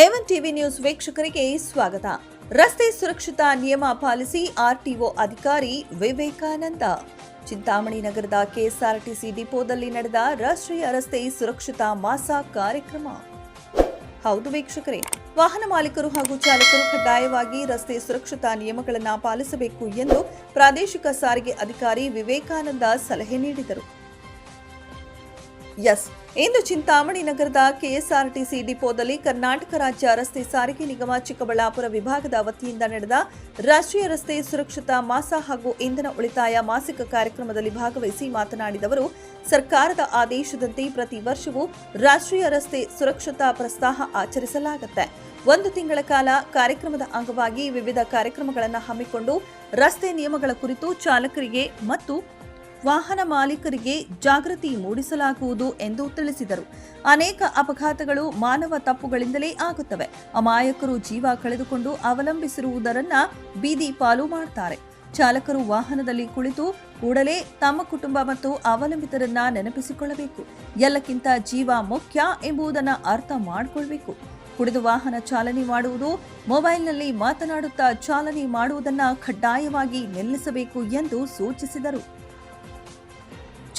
A one TV news ವೀಕ್ಷಕರಿಗೆ ಸ್ವಾಗತ. ರಸ್ತೆ ಸುರಕ್ಷತಾ ನಿಯಮ ಪಾಲಿಸಿ ಆರ್ಟಿಒ ಅಧಿಕಾರಿ ವಿವೇಕಾನಂದ. ಚಿಂತಾಮಣಿ ನಗರದ ಕೆಎಸ್ಆರ್ಟಿಸಿ ಡಿಪೋದಲ್ಲಿ ನಡೆದ ರಾಷ್ಟ್ರೀಯ ರಸ್ತೆ ಸುರಕ್ಷತಾ ಮಾಸ ಕಾರ್ಯಕ್ರಮ. ಹೌದು ವೀಕ್ಷಕರೇ, ವಾಹನ ಮಾಲೀಕರು ಹಾಗೂ ಚಾಲಕರು ಕಡ್ಡಾಯವಾಗಿ ರಸ್ತೆ ಸುರಕ್ಷತಾ ನಿಯಮಗಳನ್ನು ಪಾಲಿಸಬೇಕು ಎಂದು ಪ್ರಾದೇಶಿಕ ಸಾರಿಗೆ ಅಧಿಕಾರಿ ವಿವೇಕಾನಂದ ಸಲಹೆ ನೀಡಿದರು. ಎಸ್. ಇಂದು ಚಿಂತಾಮಣಿ ನಗರದ ಕೆಎಸ್ಆರ್ಟಿಸಿ ಡಿಪೋದಲ್ಲಿ ಕರ್ನಾಟಕ ರಾಜ್ಯ ರಸ್ತೆ ಸಾರಿಗೆ ನಿಗಮ ಚಿಕ್ಕಬಳ್ಳಾಪುರ ವಿಭಾಗದ ವತಿಯಿಂದ ನಡೆದ ರಾಷ್ಟ್ರೀಯ ರಸ್ತೆ ಸುರಕ್ಷತಾ ಮಾಸ ಹಾಗೂ ಇಂಧನ ಉಳಿತಾಯ ಮಾಸಿಕ ಕಾರ್ಯಕ್ರಮದಲ್ಲಿ ಭಾಗವಹಿಸಿ ಮಾತನಾಡಿದವರು ಸರ್ಕಾರದ ಆದೇಶದಂತೆ ಪ್ರತಿ ವರ್ಷವೂ ರಾಷ್ಟ್ರೀಯ ರಸ್ತೆ ಸುರಕ್ಷತಾ ಪ್ರಸ್ತಾಹ ಆಚರಿಸಲಾಗುತ್ತೆ. ಒಂದು ತಿಂಗಳ ಕಾಲ ಕಾರ್ಯಕ್ರಮದ ಅಂಗವಾಗಿ ವಿವಿಧ ಕಾರ್ಯಕ್ರಮಗಳನ್ನು ಹಮ್ಮಿಕೊಂಡು ರಸ್ತೆ ನಿಯಮಗಳ ಕುರಿತು ಚಾಲಕರಿಗೆ ಮತ್ತು ವಾಹನ ಮಾಲೀಕರಿಗೆ ಜಾಗೃತಿ ಮೂಡಿಸಲಾಗುವುದು ಎಂದು ತಿಳಿಸಿದರು. ಅನೇಕ ಅಪಘಾತಗಳು ಮಾನವ ತಪ್ಪುಗಳಿಂದಲೇ ಆಗುತ್ತವೆ. ಅಮಾಯಕರು ಜೀವ ಕಳೆದುಕೊಂಡು ಅವಲಂಬಿಸಿರುವುದರನ್ನ ಬೀದಿ ಪಾಲು ಮಾಡ್ತಾರೆ. ಚಾಲಕರು ವಾಹನದಲ್ಲಿ ಕುಳಿತು ಕೂಡಲೇ ತಮ್ಮ ಕುಟುಂಬ ಮತ್ತು ಅವಲಂಬಿತರನ್ನ ನೆನಪಿಸಿಕೊಳ್ಳಬೇಕು. ಎಲ್ಲಕ್ಕಿಂತ ಜೀವ ಮುಖ್ಯ ಎಂಬುದನ್ನು ಅರ್ಥ ಮಾಡಿಕೊಳ್ಬೇಕು. ಕುಡಿದು ವಾಹನ ಚಾಲನೆ ಮಾಡುವುದು, ಮೊಬೈಲ್ನಲ್ಲಿ ಮಾತನಾಡುತ್ತಾ ಚಾಲನೆ ಮಾಡುವುದನ್ನು ಕಡ್ಡಾಯವಾಗಿ ನಿಲ್ಲಿಸಬೇಕು ಎಂದು ಸೂಚಿಸಿದರು.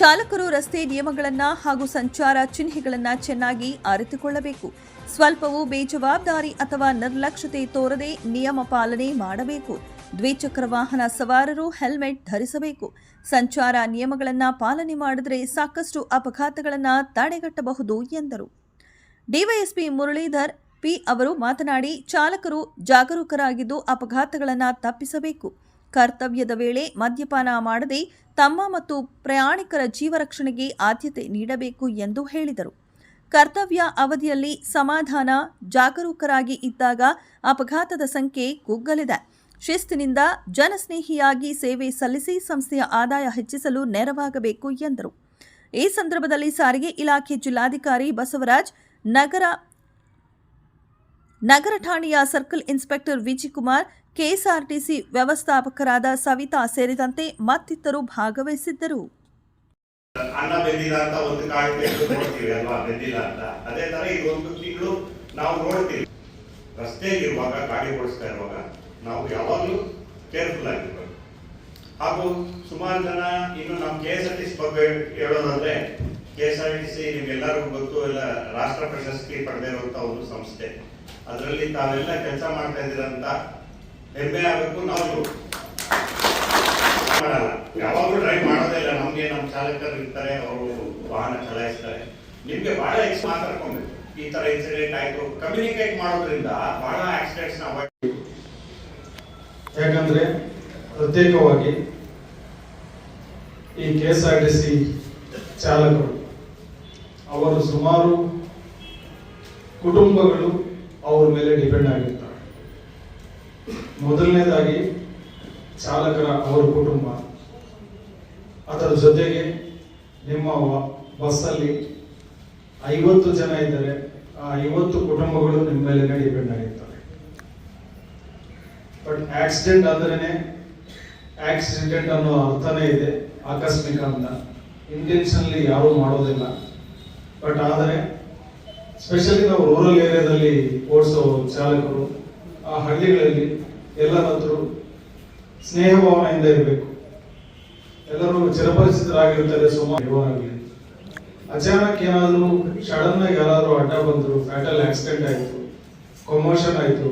ಚಾಲಕರು ರಸ್ತೆ ನಿಯಮಗಳನ್ನು ಹಾಗೂ ಸಂಚಾರ ಚಿಹ್ನೆಗಳನ್ನು ಚೆನ್ನಾಗಿ ಅರಿತುಕೊಳ್ಳಬೇಕು. ಸ್ವಲ್ಪವೂ ಬೇಜವಾಬ್ದಾರಿ ಅಥವಾ ನಿರ್ಲಕ್ಷ್ಯತೆ ತೋರದೆ ನಿಯಮ ಪಾಲನೆ ಮಾಡಬೇಕು. ದ್ವಿಚಕ್ರ ವಾಹನ ಸವಾರರು ಹೆಲ್ಮೆಟ್ ಧರಿಸಬೇಕು. ಸಂಚಾರ ನಿಯಮಗಳನ್ನು ಪಾಲನೆ ಮಾಡಿದರೆ ಸಾಕಷ್ಟು ಅಪಘಾತಗಳನ್ನು ತಡೆಗಟ್ಟಬಹುದು ಎಂದರು. ಡಿವೈಎಸ್ಪಿ ಮುರಳೀಧರ್ ಪಿ ಅವರು ಮಾತನಾಡಿ, ಚಾಲಕರು ಜಾಗರೂಕರಾಗಿದ್ದು ಅಪಘಾತಗಳನ್ನು ತಪ್ಪಿಸಬೇಕು. ಕರ್ತವ್ಯದ ವೇಳೆ ಮದ್ಯಪಾನ ಮಾಡದೆ ತಮ್ಮ ಮತ್ತು ಪ್ರಯಾಣಿಕರ ಜೀವರಕ್ಷಣೆಗೆ ಆದ್ಯತೆ ನೀಡಬೇಕು ಎಂದು ಹೇಳಿದರು. ಕರ್ತವ್ಯ ಅವಧಿಯಲ್ಲಿ ಸಮಾಧಾನ, ಜಾಗರೂಕರಾಗಿ ಇದ್ದಾಗ ಅಪಘಾತದ ಸಂಖ್ಯೆ ಕುಗ್ಗಲಿದೆ ಶಿಸ್ತಿನಿಂದ ಜನಸ್ನೇಹಿಯಾಗಿ ಸೇವೆ ಸಲ್ಲಿಸಿ ಸಂಸ್ಥೆಯ ಆದಾಯ ಹೆಚ್ಚಿಸಲು ನೆರವಾಗಬೇಕು ಎಂದರು. ಈ ಸಂದರ್ಭದಲ್ಲಿ ಸಾರಿಗೆ ಇಲಾಖೆ ಜಿಲ್ಲಾಧಿಕಾರಿ ಬಸವರಾಜ್, ನಗರ ನಗರ ಠಾಣೆಯ ಸರ್ಕಲ್ ಇನ್ಸ್ಪೆಕ್ಟರ್ ವಿಜಿಕುಮಾರ್, ಕೆಎಸ್ಆರ್ಟಿಸಿ ವ್ಯವಸ್ಥಾಪಕರಾದ ಸವಿತಾ ಸೇರಿದಂತೆ ಮತ್ತಿತರರು ಭಾಗವಹಿಸಿದ್ದರು. ಅನ್ನ ಬೆಂದಿಲ್ಲ ಅಂತ ಒಂದು ತೆಗೆದು ನೋಡ್ತೀವಿ ಅಲ್ವಾ? ಬೆಂದಿಲ್ಲ ಅಂತ. ಅದೇ ತರ ಇದು ಒಂದು ತಿಂಗಳು ನಾವು ನೋಡ್ತೀವಿ. ರಸ್ತೆಯಲ್ಲಿರುವಾಗ, ಗಾಡಿ ಓಡಿಸ್ತಾ ಇರುವಾಗ ನಾವು ಯಾವಾಗಲೂ ಕೇರ್ಫುಲ್ ಆಗಿರ್ಬೇಕು. ಹಾಗೂ ಸುಮಾರು ಜನ ಇನ್ನು ನಮ್ಮ K S R T C ಬಗ್ಗೆ ಹೇಳೋದಂದ್ರೆ K S R T C ನಿಮ್ಗೆಲ್ಲರಿಗೂ ಗೊತ್ತು, ಎಲ್ಲ ರಾಷ್ಟ್ರ ಪ್ರಶಸ್ತಿ ಪಡೆದಿರುವಂತ ಒಂದು ಸಂಸ್ಥೆ. ಅದರಲ್ಲಿ ತಾವೆಲ್ಲ ಕೆಲಸ ಮಾಡ್ತಾ ಇದ್ದೀರಂತ ಹೆಮ್ಮೆ ಆಗಬೇಕು ನಾವು ಮಾಡಲ್ಲ. ಯಾವಾಗಲೂ ಡ್ರೈವ್ ಮಾಡೋದೇ ಇಲ್ಲ. ನಮಗೆ ನಮ್ಮ ಚಾಲಕರು ಇರ್ತಾರೆ, ಅವರು ವಾಹನ ಚಲಾಯಿಸ್ತಾರೆ. ನಿಮಗೆ ಬಹಳ ಎಕ್ಸ್ ಮಾತಾಡ್ಕೊಬೇಕು ಈ ತರ ಇನ್ಸಿಡೆಂಟ್ ಆಯ್ತು. ಕಮ್ಯುನಿಕೇಟ್ ಮಾಡೋದ್ರಿಂದ ಬಹಳ ಆಕ್ಸಿಡೆಂಟ್ಸ್ನ avoid ಯಾಕಂದ್ರೆ ಪ್ರತ್ಯೇಕವಾಗಿ ಈ K S R T C ಚಾಲಕರು. ಅವರು ಸುಮಾರು ಕುಟುಂಬಗಳು ಅವ್ರ ಮೇಲೆ ಡಿಪೆಂಡ್ ಆಗಿರ್ತಾರೆ. ಮೊದಲನೇದಾಗಿ ಚಾಲಕರ ಅವರ ಕುಟುಂಬ. ಅದರ ಜೊತೆಗೆ ನಿಮ್ಮ ಬಸ್ ಬಸ್ಸಲ್ಲಿ ಐವತ್ತು ಜನ ಇದ್ದಾರೆ ಆ ಐವತ್ತು ಕುಟುಂಬಗಳು ನಿಮ್ಮ ಮೇಲೆ ಡಿಪೆಂಡ್ ಆಗಿರ್ತಾರೆ. ಬಟ್ ಆಕ್ಸಿಡೆಂಟ್ ಆದ್ರೇನೆ ಆಕ್ಸಿಡೆಂಟ್ ಅನ್ನೋ ಅರ್ಥನೇ ಇದೆ ಆಕಸ್ಮಿಕ ಅಂತ. ಇಂಟೆನ್ಷನ್ಲಿ ಯಾರು ಮಾಡೋದಿಲ್ಲ. ಬಟ್ ಆದರೆ ಸ್ಪೆಷಲಿ ನಾವು ರೂರಲ್ ಏರಿಯಾದಲ್ಲಿ ಓಡಿಸೋ ಚಾಲಕರು, ಆ ಹಳ್ಳಿಗಳಲ್ಲಿ ಎಲ್ಲರತ್ರ ಸ್ನೇಹ ಭಾವನೆಯಿಂದ ಇರಬೇಕು. ಎಲ್ಲರೂ ಚಿರಪರಿಚಿತರಾಗಿರ್ತಾರೆ, ಸುಮಾರು ಅಚಾನಕ್ ಏನಾದರೂ ಸಡನ್ ಆಗಿ ಯಾರಾದರೂ ಅಡ್ಡ ಬಂದರು ಫ್ಯಾಟಲ್ ಆಕ್ಸಿಡೆಂಟ್ ಆಯಿತು ಕೊಮೋಷನ್ ಆಯ್ತು